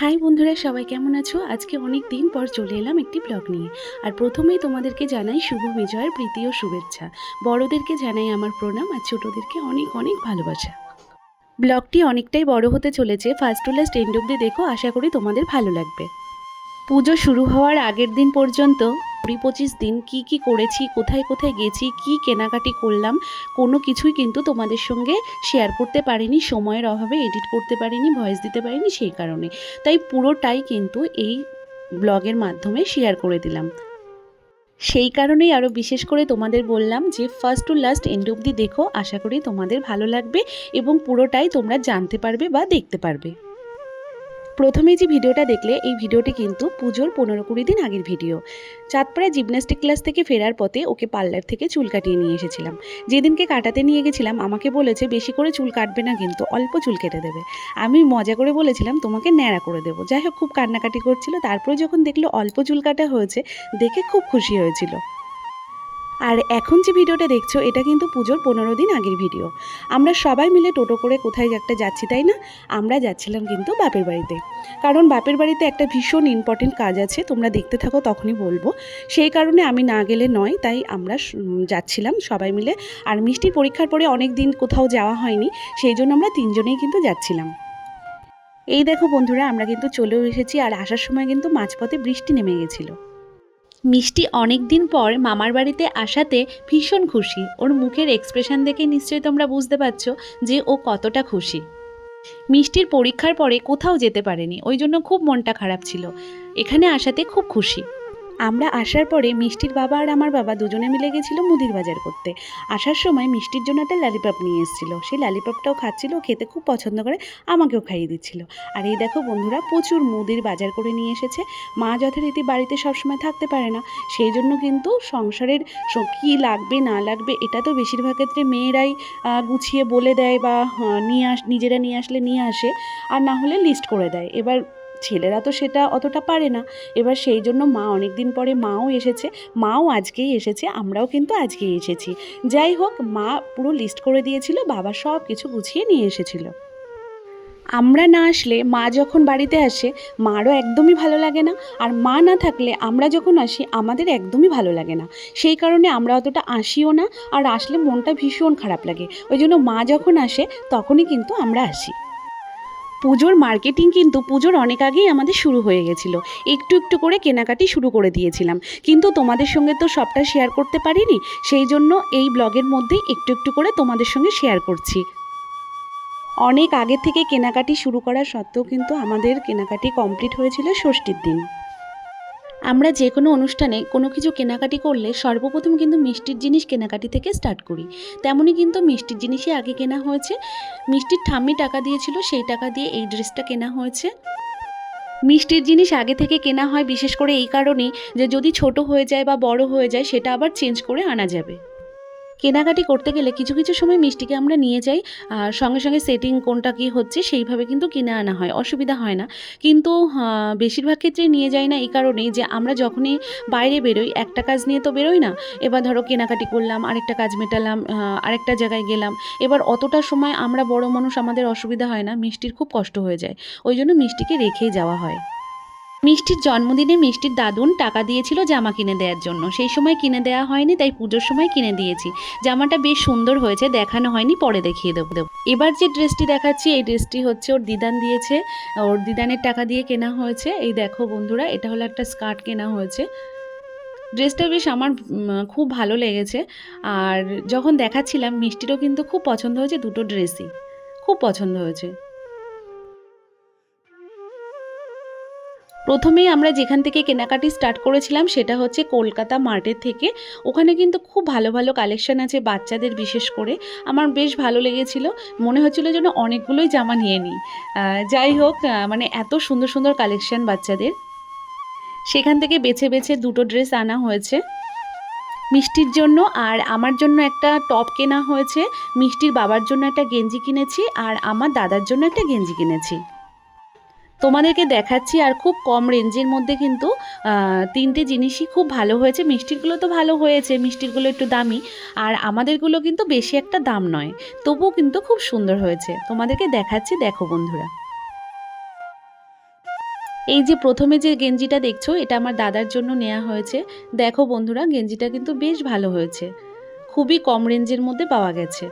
High বন্ধুরা, সবাই কেমন আছো? আজকে অনেক দিন পর চলে এলাম একটি ব্লগ নিয়ে। আর প্রথমেই তোমাদেরকে জানাই শুভ বিজয়ের প্রীতি ও শুভেচ্ছা। বড়দেরকে জানাই আমার প্রণাম আর ছোটোদেরকে অনেক অনেক ভালোবাসা। ব্লগটি অনেকটাই বড় হতে চলেছে। ফার্স্ট টু লাস্ট এন্ড অব্দি দেখো, আশা করি তোমাদের ভালো লাগবে। পুজো শুরু হওয়ার আগের দিন পর্যন্ত কুড়ি পঁচিশ দিন কি কি করেছি, কোথায় কোথায় গেছি, কি কেনাকাটি করলাম, কোনো কিছুই কিন্তু তোমাদের সঙ্গে শেয়ার করতে পারিনি, সময়ের অভাবে এডিট করতে পারিনি ভয়েস দিতে পারিনি সেই কারণে। তাই পুরোটাই কিন্তু এই ব্লগের মাধ্যমে শেয়ার করে দিলাম। সেই কারণেই আরও বিশেষ করে তোমাদের বললাম যে ফার্স্ট টু লাস্ট এন্ড অবধি দেখো, আশা করি তোমাদের ভালো লাগবে এবং পুরোটাই তোমরা জানতে পারবে বা দেখতে পারবে। প্রথমে যে ভিডিওটা দেখলে, এই ভিডিওটি কিন্তু পুজোর পনেরো কুড়ি দিন আগের ভিডিও। চাঁদপাড়া জিমন্যাস্টিক ক্লাস থেকে ফেরার পথে ওকে পার্লার থেকে চুল কাটিয়ে নিয়ে এসেছিলাম। যেদিনকে কাটাতে নিয়ে গেছিলাম, আমাকে বলেছে, বেশি করে চুল কাটবে না কিন্তু, অল্প চুল কেটে দেবে। আমি মজা করে বলেছিলাম, তোমাকে ন্যাড়া করে দেবো। যাই হোক, খুব কান্নাকাটি করছিল। তারপরে যখন দেখল অল্প চুল কাটা হয়েছে, দেখে খুব খুশি হয়েছিল। আর এখন যে ভিডিওটা দেখছ, এটা কিন্তু পুজোর পনেরো দিন আগের ভিডিও। আমরা সবাই মিলে টোটো করে কোথায় একটা যাচ্ছি, তাই না? আমরা যাচ্ছিলাম কিন্তু বাপের বাড়িতে। কারণ বাপের বাড়িতে একটা ভীষণ ইম্পর্টেন্ট কাজ আছে, তোমরা দেখতে থাকো, তখনই বলব। সেই কারণে আমি না গেলে নয়, তাই আমরা যাচ্ছিলাম সবাই মিলে। আর মিষ্টির পরীক্ষার পরে অনেক দিন কোথাও যাওয়া হয়নি, সেই জন্য আমরা তিনজনেই কিন্তু যাচ্ছিলাম। এই দেখো বন্ধুরা, আমরা কিন্তু চলেও এসেছি, আর আসার সময় কিন্তু মাঝপথে বৃষ্টি নেমে গেছিল। মিষ্টি অনেক দিন পর মামার বাড়িতে আসাতে ভীষণ খুশি। ওর মুখের এক্সপ্রেশন দেখে নিশ্চয়ই তোমরা বুঝতে পারছ যে ও কতটা খুশি। মিষ্টির পরীক্ষার পরে কোথাও যেতে পারেনি, ওই জন্য খুব মনটা খারাপ ছিল। এখানে আসাতে খুব খুশি। আমরা আসার পরে মিষ্টির বাবা আর আমার বাবা দুজনে মিলে গেছিল মুদির বাজার করতে। আসার সময় মিষ্টির জন্য একটা লালিপপ নিয়ে এসেছিল। সেই লালিপপটাও খাচ্ছিল, খেতে খুব পছন্দ করে আমাকেও খাইয়ে দিচ্ছিল। আর এই দেখো বন্ধুরা, প্রচুর মুদির বাজার করে নিয়ে এসেছে। মা যথারীতি বাড়িতে সবসময় থাকতে পারে না। সেই জন্য কিন্তু সংসারের কী লাগবে, না লাগবে, এটা তো বেশিরভাগ ক্ষেত্রে মেয়েরাই গুছিয়ে বলে দেয় বা নিয়ে আস, নিজেরা নিয়ে আসলে নিয়ে আসে। আর না হলে লিস্ট করে দেয়। এবার ছেলেরা তো সেটা অতটা পারে না। এবার সেই জন্য মা অনেক দিন পরে মাও এসেছে। মাও আজকেই এসেছে, আমরাও কিন্তু আজকেই এসেছি। যাই হোক, মা পুরো লিস্ট করে দিয়েছিল, বাবা সব কিছু গুছিয়ে নিয়ে এসেছিল। আমরা না আসলে, মা যখন বাড়িতে আসে, মারও একদমই ভালো লাগে না। আর মা না থাকলে আমরা যখন আসি, আমাদের একদমই ভালো লাগে না। সেই কারণে আমরা অতটা আসিও না, আর আসলে মনটা ভীষণ খারাপ লাগে। ওই জন্য মা যখন আসে, তখনই কিন্তু আমরা আসি। পুজোর মার্কেটিং কিন্তু পুজোর অনেক আগেই আমাদের শুরু হয়ে গেছিল। একটু একটু করে কেনাকাটি শুরু করে দিয়েছিলাম। কিন্তু তোমাদের সঙ্গে তো সবটা শেয়ার করতে পারিনি, সেই জন্য এই ব্লগের মধ্যে একটু একটু করে তোমাদের সঙ্গে শেয়ার করছি। অনেক আগে থেকে কেনাকাটি শুরু করা সত্ত্বেও কিন্তু আমাদের কেনাকাটি কমপ্লিট হয়েছিল ষষ্ঠীর দিন। আমরা যে কোনো অনুষ্ঠানে কোনো কিছু কেনাকাটি করলে সর্বপ্রথম কিন্তু মিষ্টির জিনিস কেনাকাটি থেকে স্টার্ট করি। তেমনই কিন্তু মিষ্টির জিনিসই আগে কেনা হয়েছে। মিষ্টির ঠাম্মি টাকা দিয়েছিল, সেই টাকা দিয়ে এই ড্রেসটা কেনা হয়েছে। মিষ্টির জিনিস আগে থেকে কেনা হয় বিশেষ করে এই কারণেই যে যদি ছোট হয়ে যায় বা বড় হয়ে যায়, সেটা আবার চেঞ্জ করে আনা যাবে। কেনাকাটি করতে গেলে কিছু কিছু সময় মিষ্টিকে আমরা নিয়ে যাই, আর সঙ্গে সঙ্গে সেটিং কোনটা কী হচ্ছে সেইভাবে কিন্তু কিনে আনা হয়, অসুবিধা হয় না। কিন্তু বেশিরভাগ ক্ষেত্রে নিয়ে যাই না এই কারণেই যে আমরা যখনই বাইরে বেরোই, একটা কাজ নিয়ে তো বেরোই না, এবার ধরো কেনাকাটি করলাম, আরেকটা কাজ মেটালাম আরেকটা জায়গায় গেলাম, এবার অতটা সময় আমরা বড় মানুষ আমাদের অসুবিধা হয় না, মিষ্টির খুব কষ্ট হয়ে যায়, ওই জন্য মিষ্টিকে রেখেই যাওয়া হয়। মিষ্টির জন্মদিনে মিষ্টির দাদুন টাকা দিয়েছিল জামা কিনে দেওয়ার জন্য। সেই সময় কিনে দেওয়া হয়নি, তাই পুজোর সময় কিনে দিয়েছি। জামাটা বেশ সুন্দর হয়েছে, দেখানো হয়নি, পরে দেখিয়ে দেবো দেবো। এবার যে ড্রেসটি দেখাচ্ছি, এই ড্রেসটি হচ্ছে ওর দিদান দিয়েছে। ওর দিদানের টাকা দিয়ে কেনা হয়েছে। এই দেখো বন্ধুরা, এটা হলো একটা স্কার্ট কেনা হয়েছে। ড্রেসটা বেশ আমার খুব ভালো লেগেছে। আর যখন দেখাচ্ছিলাম, মিষ্টিরও কিন্তু খুব পছন্দ হয়েছে দুটো ড্রেসই। খুব পছন্দ হয়েছে। প্রথমেই আমরা যেখান থেকে কেনাকাটি স্টার্ট করেছিলাম সেটা হচ্ছে কলকাতা মার্টের থেকে। ওখানে কিন্তু খুব ভালো ভালো কালেকশন আছে বাচ্চাদের বিশেষ করে। আমার বেশ ভালো লেগেছিল। মনে হচ্ছিল যেন অনেকগুলোই জামা নিয়ে নিই। যাই হোক মানে এত সুন্দর সুন্দর কালেকশন বাচ্চাদের। সেখান থেকে বেছে বেছে দুটো ড্রেস আনা হয়েছে। মিষ্টির জন্য আর আমার জন্য একটা টপ কেনা হয়েছে। মিষ্টির বাবার জন্য একটা গেঞ্জি কিনেছি আর আমার দাদার জন্য একটা গেঞ্জি কিনেছি। তোমাদেরকে দেখাচ্ছি আর খুব কম রেঞ্জের মধ্যে কিন্তু তিনটে জিনিসই খুব ভালো হয়েছে। মিষ্টিরগুলো তো ভালো হয়েছে মিষ্টিরগুলো একটু দামি। আর আমাদেরগুলো কিন্তু বেশি একটা দাম নয়, তবুও কিন্তু খুব সুন্দর হয়েছে। তোমাদেরকে দেখাচ্ছি, দেখো বন্ধুরা। এই যে প্রথমে যে গেঞ্জিটা দেখছ, এটা আমার দাদার জন্য নেওয়া হয়েছে। দেখো বন্ধুরা, গেঞ্জিটা কিন্তু বেশ ভালো হয়েছে। খুবই কম রেঞ্জের মধ্যে পাওয়া গেছে।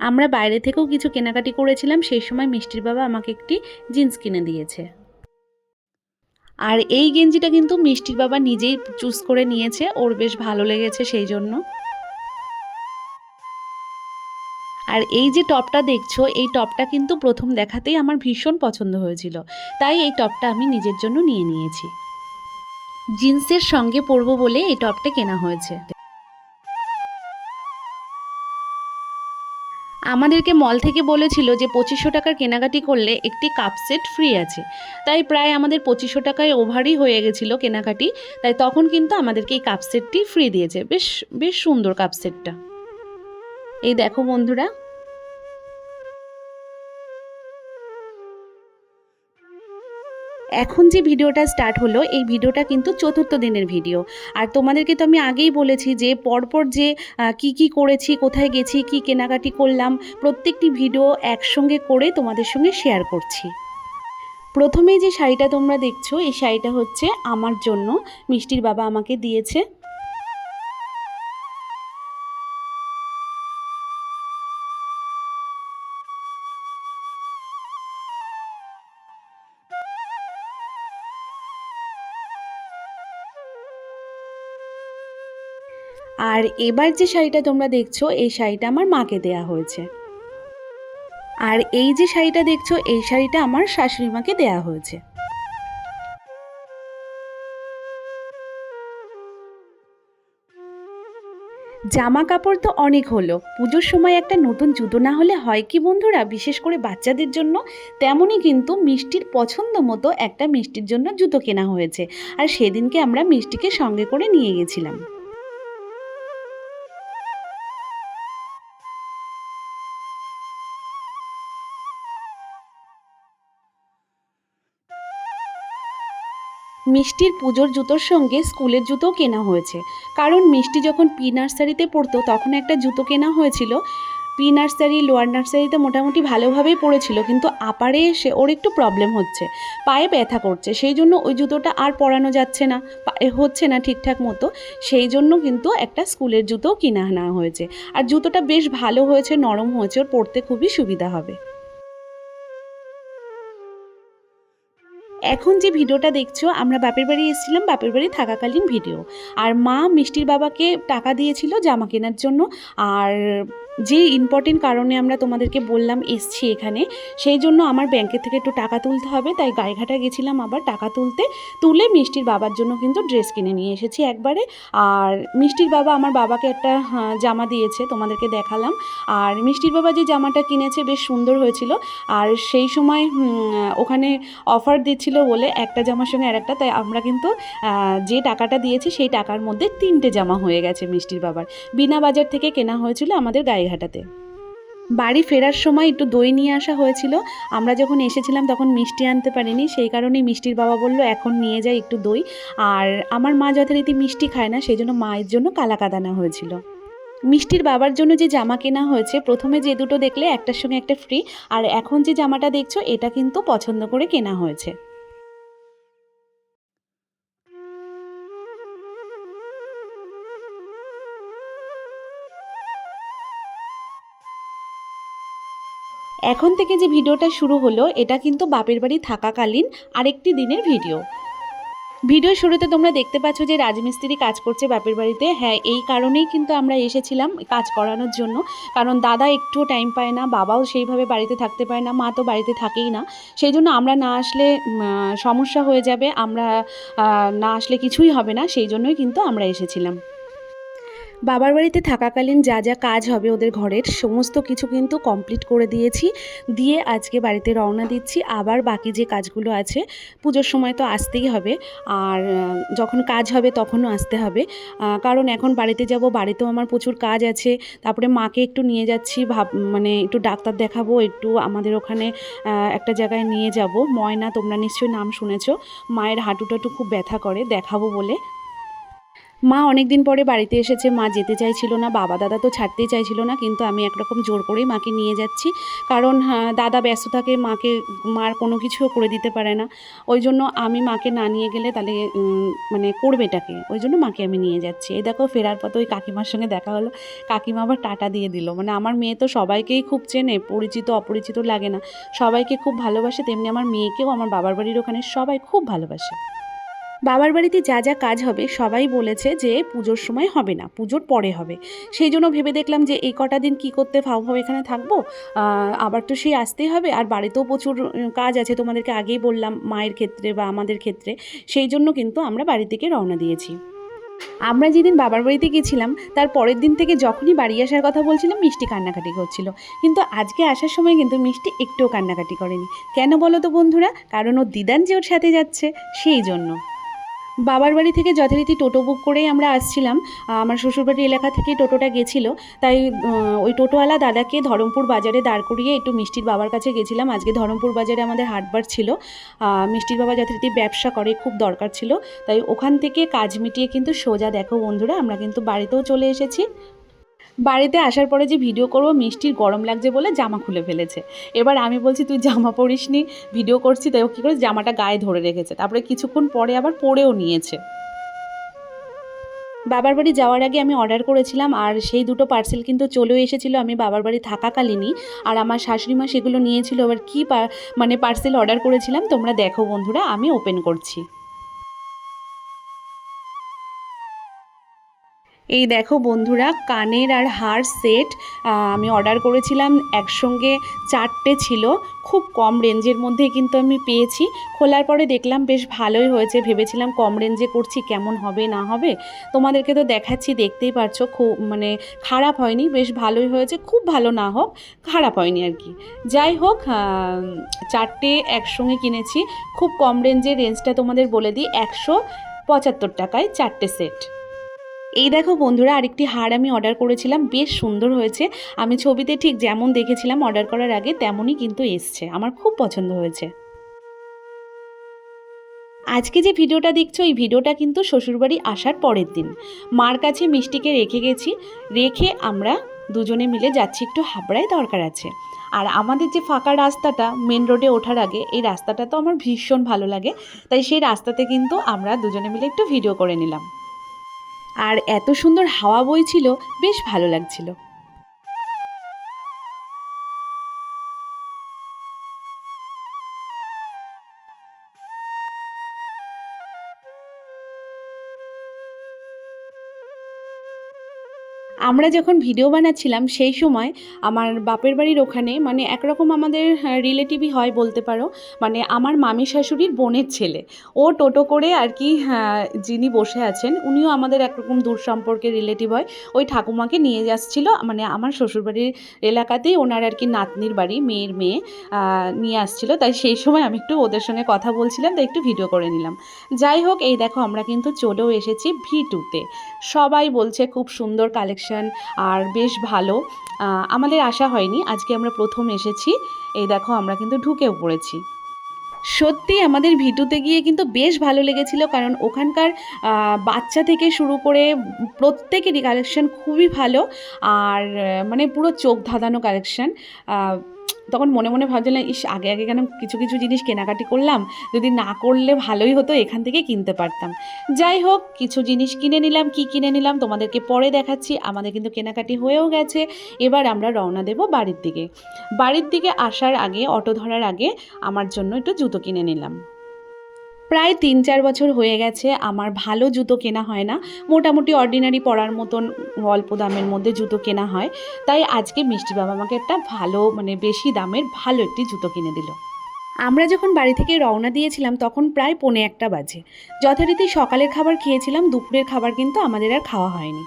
আমরা বাইরে থেকেও কিছু কেনাকাটি করেছিলাম, সেই সময় মিষ্টির বাবা আমাকে একটি জিন্স কিনে দিয়েছে। আর এই গেঞ্জিটা কিন্তু মিষ্টির বাবা নিজেই চুজ করে নিয়েছে, ওর বেশ ভালো লেগেছে সেই জন্য। আর এই যে টপটা দেখছ, এই টপটা কিন্তু প্রথম দেখাতেই আমার ভীষণ পছন্দ হয়েছিল, তাই এই টপটা আমি নিজের জন্য নিয়ে নিয়েছি। জিন্সের সঙ্গে পরবো বলে এই টপটা কেনা হয়েছে। আমাদেরকে মল থেকে বলেছিল যে পঁচিশশো টাকার কেনাকাটি করলে একটি কাপ সেট ফ্রি আছে। তাই প্রায় আমাদের পঁচিশশো টাকায় ওভারই হয়ে গেছিল কেনাকাটি। তাই তখন কিন্তু আমাদেরকে এই কাপ সেটটি ফ্রি দিয়েছে। বেশ বেশ সুন্দর কাপ সেটটা এই দেখো বন্ধুরা এখন যে ভিডিওটা স্টার্ট হলো, এই ভিডিওটা কিন্তু চতুর্থ দিনের ভিডিও। আর তোমাদেরকে তো আমি আগেই বলেছি যে, পরপর যে কি কি করেছি, কোথায় গেছি, কি কেনাকাটি করলাম, প্রত্যেকটি ভিডিও একসঙ্গে করে তোমাদের সঙ্গে শেয়ার করছি। প্রথমেই যে শাড়িটা তোমরা দেখছ, এই শাড়িটা হচ্ছে আমার জন্য। মিষ্টির বাবা আমাকে দিয়েছে। আর এবার যে শাড়িটা তোমরা দেখছ, এই শাড়িটা আমার মাকে দেয়া হয়েছে। আর এই যে শাড়িটা দেখছ, এই শাড়িটা আমার শাশুড়ি মাকে দেয়া হয়েছে। জামা কাপড় তো অনেক হলো। পুজোর সময় একটা নতুন জুতো না হলে হয় কি বন্ধুরা? বিশেষ করে বাচ্চাদের জন্য তেমনই কিন্তু মিষ্টির পছন্দ মতো একটা মিষ্টির জন্য জুতো কেনা হয়েছে। আর সেদিনকে আমরা মিষ্টিকে সঙ্গে করে নিয়ে গেছিলাম। মিষ্টির পুজোর জুতোর সঙ্গে স্কুলের জুতোও কেনা হয়েছে। কারণ মিষ্টি যখন পি নার্সারিতে পড়তো, তখন একটা জুতো কেনা হয়েছিল। পি নার্সারি, লোয়ার নার্সারিতে মোটামুটি ভালোভাবেই পড়েছিল, কিন্তু আপারে এসে ওর একটু প্রবলেম হচ্ছে। পায়ে ব্যথা করছে, সেই জন্য ওই জুতোটা আর পরানো যাচ্ছে না হচ্ছে না ঠিকঠাক মতো। সেই জন্য কিন্তু একটা স্কুলের জুতোও কিনে আনা হয়েছে। আর জুতোটা বেশ ভালো হয়েছে, নরম হয়েছে, ওর পরতে খুবই সুবিধা হবে। এখন যে ভিডিওটা দেখছ, আমরা বাপের বাড়ি এসেছিলাম, বাপের বাড়ি থাকাকালীন ভিডিও। আর মা মিষ্টির বাবাকে টাকা দিয়েছিল জামা কেনার জন্য। আর যে ইম্পর্টেন্ট কারণে আমরা তোমাদেরকে বললাম এসছি এখানে সেই জন্য আমার ব্যাংকের থেকে একটু টাকা তুলতে হবে তাই গায়েঘাটা গেছিলাম আবার টাকা তুলতে তুলে মিষ্টির বাবার জন্য কিন্তু ড্রেস কিনে নিয়ে এসেছি একবারে। আর মিষ্টির বাবা আমার বাবাকে একটা হ্যাঁ, জামা দিয়েছে তোমাদেরকে দেখালাম। আর মিষ্টির বাবা যে জামাটা কিনেছে বেশ সুন্দর হয়েছিল। আর সেই সময় ওখানে অফার দিচ্ছিল বলে একটা জামার সঙ্গে আর একটা তাই আমরা কিন্তু যে টাকাটা দিয়েছি সেই টাকার মধ্যে তিনটে জামা হয়ে গেছে মিষ্টির বাবার। বিনা বাজার থেকে কেনা হয়েছিল আমাদের গায়েঘাটাতে বাড়ি ফেরার সময় একটু দই নিয়ে আসা হয়েছিল। আমরা যখন এসেছিলাম তখন মিষ্টি আনতে পারিনি, সেই কারণেই মিষ্টির বাবা বলল, এখন নিয়ে যাই একটু দই। আর আমার মা যথারীতি মিষ্টি খায় না সেই জন্য মায়ের জন্য কালাকাদ আনা হয়েছিল। মিষ্টির বাবার জন্য যে জামা কেনা হয়েছে, প্রথমে যে দুটো দেখলে একটার সঙ্গে একটা ফ্রি আর এখন যে জামাটা দেখছ, এটা কিন্তু পছন্দ করে কেনা হয়েছে। এখন থেকে যে ভিডিওটা শুরু হলো, এটা কিন্তু বাপের বাড়ি থাকাকালীন আরেকটি দিনের ভিডিও। ভিডিও শুরুতে তোমরা দেখতে পাচ্ছ যে রাজমিস্ত্রি কাজ করছে বাপের বাড়িতে। হ্যাঁ এই কারণেই কিন্তু আমরা এসেছিলাম কাজ করানোর জন্য। কারণ দাদা একটু টাইম পায় না, বাবাও সেইভাবে বাড়িতে থাকতে পারে না, মা তো বাড়িতে থাকেই না। সেই জন্য আমরা না আসলে সমস্যা হয়ে যাবে। আমরা না আসলে কিছুই হবে না, সেই জন্যই কিন্তু আমরা এসেছিলাম। বাবার বাড়িতে থাকাকালীন যা যা কাজ হবে ওদের ঘরের, সমস্ত কিছু কিন্তু কমপ্লিট করে দিয়েছি। দিয়ে আজকে বাড়িতে রওনা দিচ্ছি। আবার বাকি যে কাজগুলো আছে, পুজোর সময় তো আসতেই হবে। আর যখন কাজ হবে তখনও আসতে হবে। কারণ এখন বাড়িতে যাব, বাড়িতেও আমার প্রচুর কাজ আছে। তারপরে মাকে একটু নিয়ে যাচ্ছি, ভাব মানে একটু ডাক্তার দেখাবো, একটু আমাদের ওখানে একটা জায়গায় নিয়ে যাব। ময়না, তোমরা নিশ্চয়ই নাম শুনেছো। মায়ের হাঁটু টাটু খুব ব্যথা করে, দেখাবো বলে। মা অনেক দিন পরে বাড়িতে এসেছে মা যেতে চাইছিল না বাবা দাদা তো ছাড়তেই চাইছিল না কিন্তু আমি একরকম জোর করেই মাকে নিয়ে যাচ্ছি। কারণ হ্যাঁ, দাদা ব্যস্ত থাকে মাকে মার কোনো কিছুও করে দিতে পারে না। ওই জন্য আমি মাকে না নিয়ে গেলে তাহলে মানে করবেটাকে? ওই জন্য মাকে আমি নিয়ে যাচ্ছি। এই দেখো ফেরার পথে ওই কাকিমার সঙ্গে দেখা হলো। কাকিমা আবার টাটা দিয়ে দিল। মানে আমার মেয়ে তো সবাইকেই খুব চেনে পরিচিত অপরিচিত লাগে না। সবাইকে খুব ভালোবাসে তেমনি আমার মেয়েকেও আমার বাবার বাড়ির ওখানে সবাই খুব ভালোবাসে। বাবার বাড়িতে যা যা কাজ হবে, সবাই বলেছে যে পুজোর সময় হবে না, পুজোর পরে হবে। সেই জন্য ভেবে দেখলাম যে এই কটা দিন কি করতে ফাও এখানে থাকব আবার তো সেই আসতেই হবে, আর বাড়িতেও প্রচুর কাজ আছে তোমাদেরকে আগেই বললাম মায়ের ক্ষেত্রে বা আমাদের ক্ষেত্রে, সেই জন্য কিন্তু আমরা বাড়ি থেকে রওনা দিয়েছি। আমরা যেদিন বাবার বাড়িতে গেছিলাম, তার পরের দিন থেকে যখনই বাড়ি আসার কথা বলছিলাম, মিষ্টি কান্নাকাটি করছিল। কিন্তু আজকে আসার সময় কিন্তু মিষ্টি একটুও কান্নাকাটি করেনি। কেন বলো তো বন্ধুরা? কারণ ও দিদান যে ওর সাথে যাচ্ছে, সেই জন্য। বাবার বাড়ি থেকে যথারীতি টোটো বুক করেই আমরা আসছিলাম। আমার শ্বশুরবাড়ি এলাকা থেকে টোটোটা গেছিল। তাই ওই টোটোওয়ালা দাদাকে ধরমপুর বাজারে দাঁড় করিয়ে একটু মিষ্টির বাবার কাছে গেছিলাম। আজকে ধরমপুর বাজারে আমাদের হাটবার ছিল। মিষ্টির বাবা যথারীতি ব্যবসা করে, খুব দরকার ছিল। তাই ওখান থেকে কাজ মিটিয়ে কিন্তু সোজা দেখো বন্ধুরা, আমরা কিন্তু বাড়িতেও চলে এসেছি। বাড়িতে আসার পরে যে ভিডিও করব, মিষ্টির গরম লাগছে বলে জামা খুলে ফেলেছে। এবার আমি বলছি, তুই জামা পরিসনি ভিডিও করছি। তাই ও কী করে জামাটা গায়ে ধরে রেখেছে। তারপরে কিছুক্ষণ পরে আবার পরেও নিয়েছে। বাবার বাড়ি যাওয়ার আগে আমি অর্ডার করেছিলাম, আর সেই দুটো পার্সেল কিন্তু চলেও এসেছিল। আমি বাবার বাড়ি থাকাকালীনই, আর আমার শাশুড়ি মা সেগুলো নিয়েছিল। এবার কী মানে পার্সেল অর্ডার করেছিলাম, তোমরা দেখো বন্ধুরা, আমি ওপেন করছি। এই দেখো বন্ধুরা, কানের আর হার সেট আমি অর্ডার করেছিলাম, একসঙ্গে চারটে ছিল। খুব কম রেঞ্জের মধ্যে কিন্তু আমি পেয়েছি। খোলার পরে দেখলাম বেশ ভালোই হয়েছে। ভেবেছিলাম কম রেঞ্জে করছি, কেমন হবে, না হবে। তোমাদেরকে তো দেখাচ্ছি, দেখতেই পারছ, খুব মানে খারাপ হয়নি, বেশ ভালোই হয়েছে। খুব ভালো না হোক, খারাপ হয়নি আর কি। যাই হোক চারটে একসঙ্গে কিনেছি। খুব কম রেঞ্জের রেঞ্জটা তোমাদের বলে দিই, একশো পঁচাত্তর টাকায় চারটে সেট এই দেখো বন্ধুরা, আরেকটি হার আমি অর্ডার করেছিলাম, বেশ সুন্দর হয়েছে। আমি ছবিতে ঠিক যেমন দেখেছিলাম অর্ডার করার আগে, তেমনই কিন্তু এসছে। আমার খুব পছন্দ হয়েছে। আজকে যে ভিডিওটা দেখছ, এই ভিডিওটা কিন্তু শ্বশুরবাড়ি আসার পরের দিন। মার কাছে মিষ্টিকে রেখে গেছি, রেখে আমরা দুজনে মিলে যাচ্ছি, একটু হাবড়ায় দরকার আছে। আর আমাদের যে ফাঁকা রাস্তাটা মেন রোডে ওঠার আগে, এই রাস্তাটা তো আমার ভীষণ ভালো লাগে। তাই সেই রাস্তাতে কিন্তু আমরা দুজনে মিলে একটু ভিডিও করে নিলাম। আর এত সুন্দর হাওয়া বইছিল বেশ ভালো লাগছিল। আমরা যখন ভিডিও বানাচ্ছিলাম সেই সময় আমার বাপের বাড়ির ওখানে মানে একরকম আমাদের রিলেটিভই হয় বলতে পারো মানে আমার মামি শাশুড়ির বোনের ছেলে। ও টোটো করে আর কি হ্যাঁ, যিনি বসে আছেন উনিও আমাদের একরকম দূর সম্পর্কে রিলেটিভ হয়। ওই ঠাকুমাকে নিয়ে যাচ্ছিল মানে আমার শ্বশুরবাড়ির এলাকাতেই ওনার আর কি নাতনির বাড়ি মেয়ের মেয়ে নিয়ে আসছিল। তাই সেই সময় আমি একটু ওদের সঙ্গে কথা বলছিলাম তাই একটু ভিডিও করে নিলাম। যাই হোক এই দেখো আমরা কিন্তু চলেও এসেছি ভি টুতে সবাই বলছে খুব সুন্দর কালেকশন আর বেশ ভালো। আমাদের আশা হয়নি, আজকে আমরা প্রথম এসেছি। এই দেখো আমরা কিন্তু ঢুকেও পড়েছি। সত্যি আমাদের ভিটুতে গিয়ে কিন্তু বেশ ভালো লেগেছিল কারণ ওখানকার বাচ্চা থেকে শুরু করে প্রত্যেকেরই কালেকশন খুবই ভালো। আর মানে পুরো চোখ ধাঁধানো কালেকশন তখন মনে মনে ভাবছিলাম, ইস, আগে আগে কেন কিছু কিছু জিনিস কেনাকাটি করলাম? যদি না করলে ভালোই হতো, এখান থেকে কিনতে পারতাম। যাই হোক, কিছু জিনিস কিনে নিলাম, কি কিনে নিলাম তোমাদেরকে পরে দেখাচ্ছি। আমাদের কিন্তু কেনাকাটি হয়েও গেছে। এবার আমরা রওনা দেব বাড়ির দিকে। বাড়ির দিকে আসার আগে, অটো ধরার আগে আমার জন্য একটু জুতো কিনে নিলাম। প্রায় তিন চার বছর হয়ে গেছে আমার ভালো জুতো কেনা হয় না। মোটামুটি অর্ডিনারি পরার মতন অল্প দামের মধ্যে জুতো কেনা হয়। তাই আজকে মিষ্টি বাবা আমাকে একটা ভালো মানে বেশি দামের ভালো একটি জুতো কিনে দিল। আমরা যখন বাড়ি থেকে রওনা দিয়েছিলাম তখন প্রায় পৌনে একটা বাজে। যথারীতি সকালের খাবার খেয়েছিলাম, দুপুরের খাবার কিন্তু আমাদের আর খাওয়া হয়নি।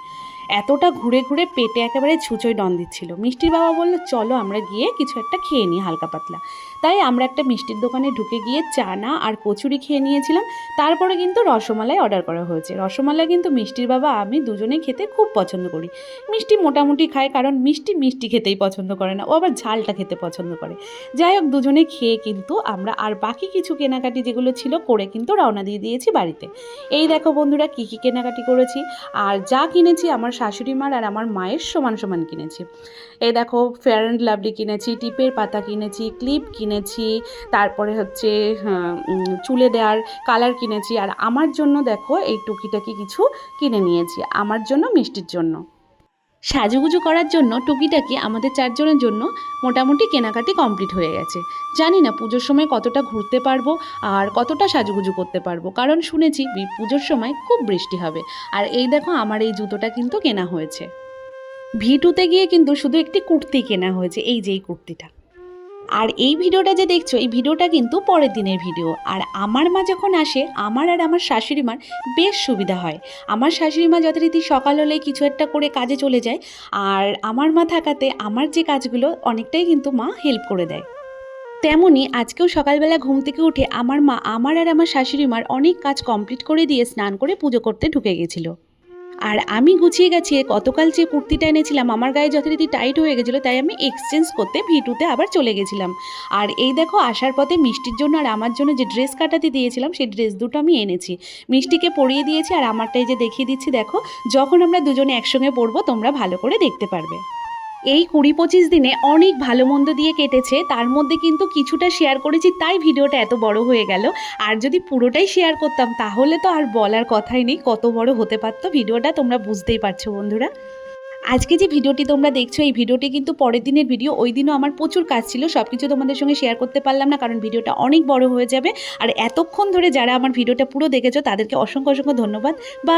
এতটা ঘুরে ঘুরে পেটে একেবারে ছুঁচোয় ডন দিচ্ছিল। মিষ্টির বাবা বলল, চলো আমরা গিয়ে কিছু একটা খেয়ে নিই হালকা পাতলা। তাই আমরা একটা মিষ্টির দোকানে ঢুকে গিয়ে চানা আর কচুরি খেয়ে নিয়েছিলাম। তারপরে কিন্তু রসমালাই অর্ডার করা হয়েছে। রসমালাই কিন্তু মিষ্টির বাবা, আমি দুজনেই খেতে খুব পছন্দ করি। মিষ্টি মোটামুটি খায় কারণ মিষ্টি মিষ্টি খেতেই পছন্দ করে না, ও আবার ঝালটা খেতে পছন্দ করে। যাই হোক, দুজনে খেয়ে কিন্তু আমরা আর বাকি কিছু কেনাকাটি যেগুলো ছিল করে কিন্তু রওনা দিয়ে দিয়েছি বাড়িতে। এই দেখো বন্ধুরা, কী কী কেনাকাটি করেছি। আর যা কিনেছি আমার শাশুড়ি মার আর আমার মায়ের সমান সমান কিনেছি। এই দেখো ফেয়ার অ্যান্ড লাভলি কিনেছি, টিপের পাতা কিনেছি ক্লিপ কিনেছি তারপরে হচ্ছে হ্যাঁ, চুলে দেওয়ার কালার কিনেছি। আর আমার জন্য দেখো এই টুকিটাকি কিছু কিনে নিয়েছি আমার জন্য মিষ্টির জন্য। সাজুগুজু করার জন্য টুকিটাকি আমাদের চারজনের জন্য মোটামুটি কেনাকাটি কমপ্লিট হয়ে গেছে। জানি না পুজোর সময় কতটা ঘুরতে পারব আর কতটা সাজুগুজু করতে পারব কারণ শুনেছি পুজোর সময় খুব বৃষ্টি হবে। আর এই দেখো আমার এই জুতোটা কিন্তু কেনা হয়েছে। ভিটুতে গিয়ে কিন্তু শুধু একটি কুর্তি কেনা হয়েছে এই যে এই কুর্তিটা। আর এই ভিডিওটা যে দেখছ, এই ভিডিওটা কিন্তু পরের দিনের ভিডিও। আর আমার মা যখন আসে, আমার আর আমার শাশুড়ি মার বেশ সুবিধা হয়। আমার শাশুড়ি মা যথারীতি সকাল হলে কিছু একটা করে কাজে চলে যায়, আর আমার মা থাকাতে আমার যে কাজগুলো, অনেকটাই কিন্তু মা হেল্প করে দেয়। তেমনই আজকেও সকালবেলা ঘুম থেকে উঠে আমার মা, আমার আর আমার শাশুড়ি মার অনেক কাজ কমপ্লিট করে দিয়ে স্নান করে পুজো করতে ঢুকে গেছিল। আর আমি গুছিয়ে গেছি। গতকাল যে কুর্তিটা এনেছিলাম, আমার গায়ে যথারীতি টাইট হয়ে গেছিল, তাই আমি এক্সচেঞ্জ করতে ভিটুতে আবার চলে গেছিলাম। আর এই দেখো, আসার পথে মিষ্টির জন্য আর আমার জন্য যে ড্রেস কাটাতে দিয়েছিলাম, সেই ড্রেস দুটো আমি এনেছি। মিষ্টিকে পরিয়ে দিয়েছি আর আমারটাই যে দেখিয়ে দিচ্ছি, দেখো, যখন আমরা দুজনে একসঙ্গে পরবো, তোমরা ভালো করে দেখতে পারবে। এই কুড়ি পঁচিশ দিনে অনেক ভালো মন্দ দিয়ে কেটেছে, তার মধ্যে কিন্তু কিছুটা শেয়ার করেছি, তাই ভিডিওটা এত বড় হয়ে গেল। আর যদি পুরোটাই শেয়ার করতাম, তাহলে তো আর বলার কথাই নেই, কত বড় হতে পারতো ভিডিওটা, তোমরা বুঝতেই পারছ বন্ধুরা। আজকে যে ভিডিওটি তোমরা দেখছ, এই ভিডিওটি কিন্তু পরের দিনের ভিডিও ওই দিনও আমার প্রচুর কাজ ছিল সব কিছু তোমাদের সঙ্গে শেয়ার করতে পারলাম না, কারণ ভিডিওটা অনেক বড় হয়ে যাবে। আর এতক্ষণ ধরে যারা আমার ভিডিওটা পুরো দেখেছ, তাদেরকে অসংখ্য অসংখ্য ধন্যবাদ। বা